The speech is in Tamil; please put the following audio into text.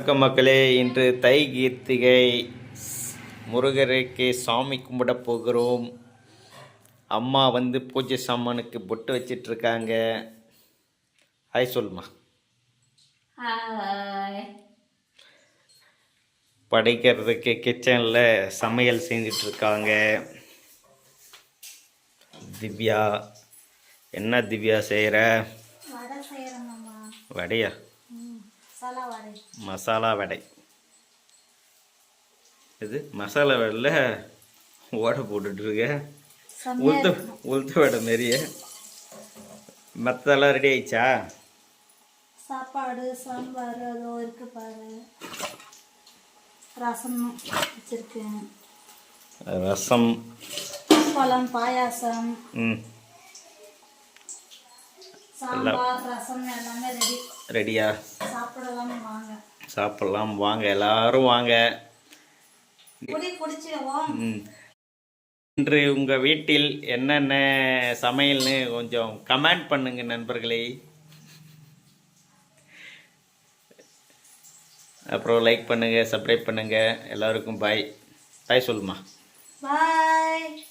வணக்கம் மக்களே. இன்று தை கீர்த்திகை முருகருக்கு சாமி கும்பிட போகிறோம். அம்மா வந்து பூஜை சாமானுக்கு பொட்டு வச்சிட்டு இருக்காங்க ஹாய் சொல்லுமா படைக்கிறதுக்கு கிச்சனில் சமையல் செஞ்சுட்டு இருக்காங்க திவ்யா என்ன திவ்யா செய்கிற வடையா? மசாலா வடை. இது மசாலா வடையில் ஓடை போட்டுட்ருக்க. உளுத்த உளுத்த வடை மாரியே. மற்றெல்லாம் ரெடி ஆயிடுச்சா? சாப்பாடு சாம்பார் அதோ இருக்கு பாரு. ரசம் வச்சிருக்கேன். ரசம். பழம் பாயாசம். ம். சாம்பார் ரசம் எல்லாமே ரெடி ரெடியா? சாப்பிட்லாம். வாங்க எல்லாரும் வாங்க. இன்று உங்கள் வீட்டில் என்னென்ன சமையல்னு கொஞ்சம் கமெண்ட் பண்ணுங்க நண்பர்களே. அப்புறம் லைக் பண்ணுங்கள் சப்ஸ்கிரைப் பண்ணுங்கள் எல்லாருக்கும் பாய். பாய் சொல்லுமா. பாய்.